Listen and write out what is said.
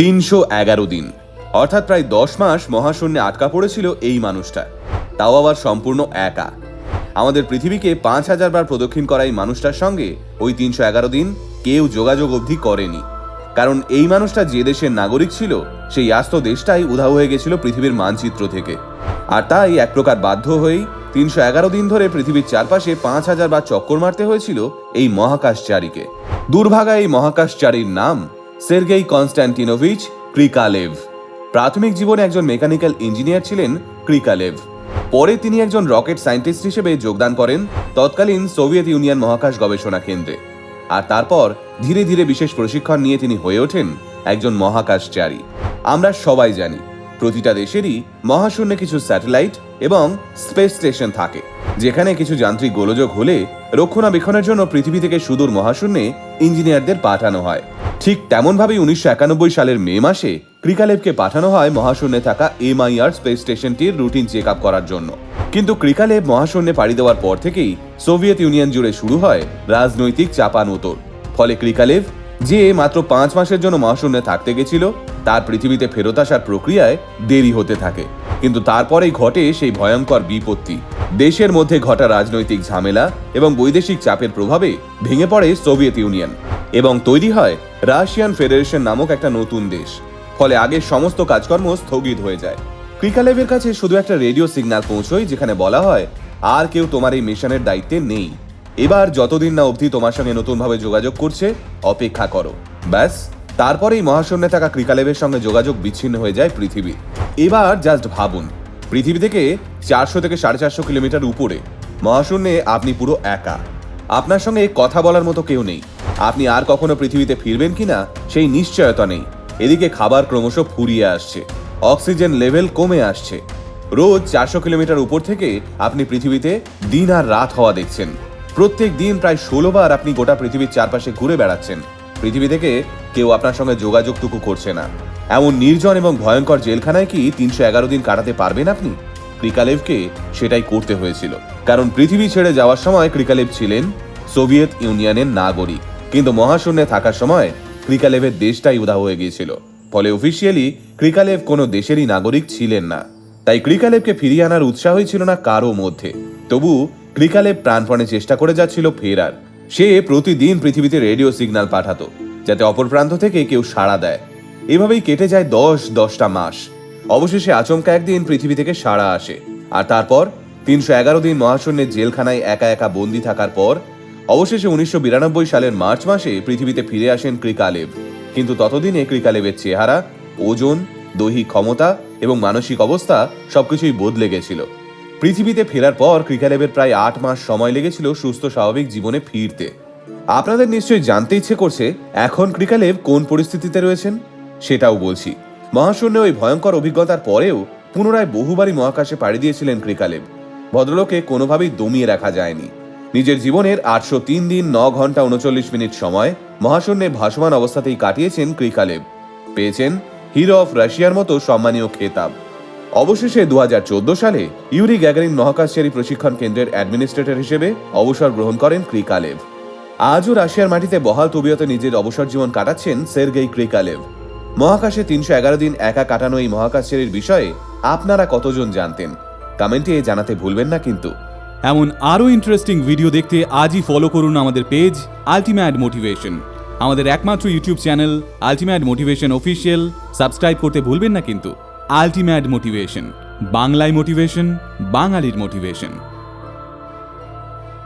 তিনশো এগারো দিন। অর্থাৎ প্রায় দশ মাস মহাশূন্যে আটকা পড়েছিল এই মানুষটা। তাও আবার সম্পূর্ণ একা। আমাদের পৃথিবীকে পাঁচ হাজার বার প্রদক্ষিণ করা এই মানুষটার সঙ্গে ওই তিনশো এগারো দিন কেউ যোগাযোগ অবধি করেনি। কারণ এই মানুষটা যে দেশের নাগরিক ছিল, সেই আস্ত দেশটাই উধাও হয়ে গেছিল পৃথিবীর মানচিত্র থেকে। আর তাই এক প্রকার বাধ্য হয়েই তিনশো এগারো দিন ধরে পৃথিবীর চারপাশে পাঁচ হাজার বার চক্কর মারতে হয়েছিল এই মহাকাশচারীকে। দুর্ভাগা এই মহাকাশচারীর নাম সের্গেই কনস্ট্যান্টিনোভিচ ক্রিকালেভ প্রাথমিক জীবনে একজন মেকানিক্যাল ইঞ্জিনিয়ার ছিলেন ক্রিকালেভ। পরে তিনি একজন রকেট সায়েন্টিস্ট হিসেবে যোগদান করেন তৎকালীন সোভিয়েত ইউনিয়ন মহাকাশ গবেষণা কেন্দ্রে। আর তারপর ধীরে ধীরে বিশেষ প্রশিক্ষণ নিয়ে তিনি হয়ে ওঠেন একজন মহাকাশচারী। আমরা সবাই জানি প্রতিটা দেশেরই মহাশূন্যে কিছু স্যাটেলাইট এবং স্পেস স্টেশন থাকে, যেখানে কিছু যান্ত্রিক গোলযোগ হলে রক্ষণাবেক্ষণের জন্য পৃথিবী থেকে সুদূর মহাশূন্যে ইঞ্জিনিয়ারদের পাঠানো হয়। ঠিক তেমনভাবেই উনিশশো একানব্বই সালের মে মাসে ক্রিকালেভকে পাঠানো হয় মহাশূন্যে থাকা এমআইআর স্পেস স্টেশনটির রুটিন চেক আপ করার জন্য। কিন্তু ক্রিকালেভ মহাশূন্যে পাড়ি দেওয়ার পর থেকেই সোভিয়েত ইউনিয়ন জুড়ে শুরু হয় রাজনৈতিক চাপানোতর ফলে ক্রিকালেভ, যে মাত্র পাঁচ মাসের জন্য মহাশূন্যে থাকতে গেছিল তার পৃথিবীতে ফেরত আসার প্রক্রিয়ায় দেরি হতে থাকে। কিন্তু তারপরেই ঘটে সেই ভয়ঙ্কর বিপত্তি। দেশের মধ্যে ঘটা রাজনৈতিক ঝামেলা এবং বৈদেশিক চাপের প্রভাবে ভেঙে পড়ে সোভিয়েত ইউনিয়ন এবং তৈরি হয় রাশিয়ান ফেডারেশন নামক একটা নতুন দেশ। ফলে আগের সমস্ত কাজকর্ম স্থগিত হয়ে যায়। ক্রিকালেভের কাছে শুধু একটা রেডিও সিগন্যাল পৌঁছয় যেখানে বলা হয়, আর কেউ তোমার এই মিশনের দায়িত্বে নেই। এবার যতদিন না অবধি তোমার সঙ্গে নতুনভাবে যোগাযোগ করছে, অপেক্ষা করো। ব্যাস তারপরেই মহাশূন্যে থাকা ক্রিকালেভের সঙ্গে যোগাযোগ বিচ্ছিন্ন হয়ে যায় পৃথিবী। এবার জাস্ট ভাবুন, পৃথিবী থেকে চারশো থেকে সাড়ে চারশো কিলোমিটার উপরে, মহাশূন্যে আপনি পুরো একা। আপনার সঙ্গে কথা বলার মতো কেউ নেই। আপনি আর কখনো পৃথিবীতে ফিরবেন কিনা সেই নিশ্চয়তা নেই। এদিকে খাবার ক্রমশ ফুরিয়ে আসছে, অক্সিজেন লেভেল কমে আসছে। রোজ চারশো কিলোমিটার উপর থেকে আপনি পৃথিবীতে দিন আর রাত হওয়া দেখছেন। প্রত্যেক দিন প্রায় ষোলো বার আপনি গোটা পৃথিবীর চারপাশে ঘুরে বেড়াচ্ছেন। পৃথিবী থেকে কেউ আপনার সঙ্গে যোগাযোগটুকু করছে না। এমন নির্জন এবং ভয়ঙ্কর জেলখানায় কি তিনশো এগারো দিন কাটাতে পারবেন আপনি? ক্রিকালেভকে সেটাই করতে হয়েছিল। কারণ পৃথিবী ছেড়ে যাওয়ার সময় ক্রিকালেভ ছিলেন সোভিয়েত ইউনিয়নের নাগরিক। কিন্তু মহাশূন্যে থাকার সময় ক্রিকালেভের দেশটাই উধাও হয়ে গিয়েছিল। ফলে অফিসিয়ালি ক্রিকালেভ কোনো দেশেরই নাগরিক ছিলেন না। তাই ক্রিকালেভকে ফিরিয়ে আনার উৎসাহই ছিল না কারও মধ্যে। তবু ক্রিকালেভ প্রাণপণে চেষ্টা করে যাচ্ছিল ফেরার। সে প্রতিদিন পৃথিবীতে রেডিও সিগন্যাল পাঠাতো, যাতে অপর প্রান্ত থেকে কেউ সাড়া দেয়। এভাবেই কেটে যায় দশ, দশটা মাস। অবশেষে আচমকা একদিন পৃথিবী থেকে সাড়া আসে। আর তারপর, তিনশো এগারো দিন মহাশূন্যের জেলখানায় একা একা বন্দি থাকার পর, অবশেষে উনিশশো বিরানব্বই সালের মার্চ মাসে পৃথিবীতে ফিরে আসেন ক্রিকালেভ। কিন্তু ততদিনে ক্রিকালেভের চেহারা, ওজন, দৈহিক ক্ষমতা এবং মানসিক অবস্থা সবকিছুই বদলে গেছিল। পৃথিবীতে ফেরার পর ক্রিকালেভের প্রায় আট মাস সময় লেগেছিল সুস্থ, স্বাভাবিক জীবনে ফিরতে। আপনাদের নিশ্চয়ই জানতে ইচ্ছে করছে, এখন ক্রিকালেভ কোন পরিস্থিতিতে রয়েছেন? সেটাও বলছি। মহাশূন্যে ওই ভয়ঙ্কর অভিজ্ঞতার পরেও পুনরায় বহুবারই মহাকাশে পাড়ি দিয়েছিলেন ক্রিকালেভ ভদ্রলোকে কোনোভাবেই দমিয়ে রাখা যায়নি। নিজের জীবনের আটশো তিন দিন, ন ঘণ্টা উনচল্লিশ মিনিট সময় মহাশূন্যে ভাসমান অবস্থাতেই কাটিয়েছেন ক্রিকালেভ পেয়েছেন হিরো অফ রাশিয়ার মতো সম্মানীয় খেতাব। অবশেষে দু হাজার চোদ্দ সালে ইউরি গ্যাগারিন মহাকাশচারী প্রশিক্ষণ কেন্দ্রের অ্যাডমিনিস্ট্রেটর হিসেবে অবসর গ্রহণ করেন ক্রিকালেভ। আজও রাশিয়ার মাটিতে বহাল তবিয়তে নিজের অবসর জীবন কাটাচ্ছেন সের্গেই ক্রিকালেভ। মহাকাশে তিনশো এগারো দিন একা কাটানো এই মহাকাশচারীর বিষয়ে আপনারা কতজন জানতেন? কমেন্টে জানাতে ভুলবেন না কিন্তু। এমন আরও ইন্টারেস্টিং ভিডিও দেখতে আজই ফলো করুন আমাদের পেজ আলটিমেট মোটিভেশন। আমাদের একমাত্র YouTube channel ultimate motivation official. Subscribe করতে ভুলবেন না কিন্তু। আলটিমেট মোটিভেশন বাংলায় মোটিভেশন বাঙালির মোটিভেশন।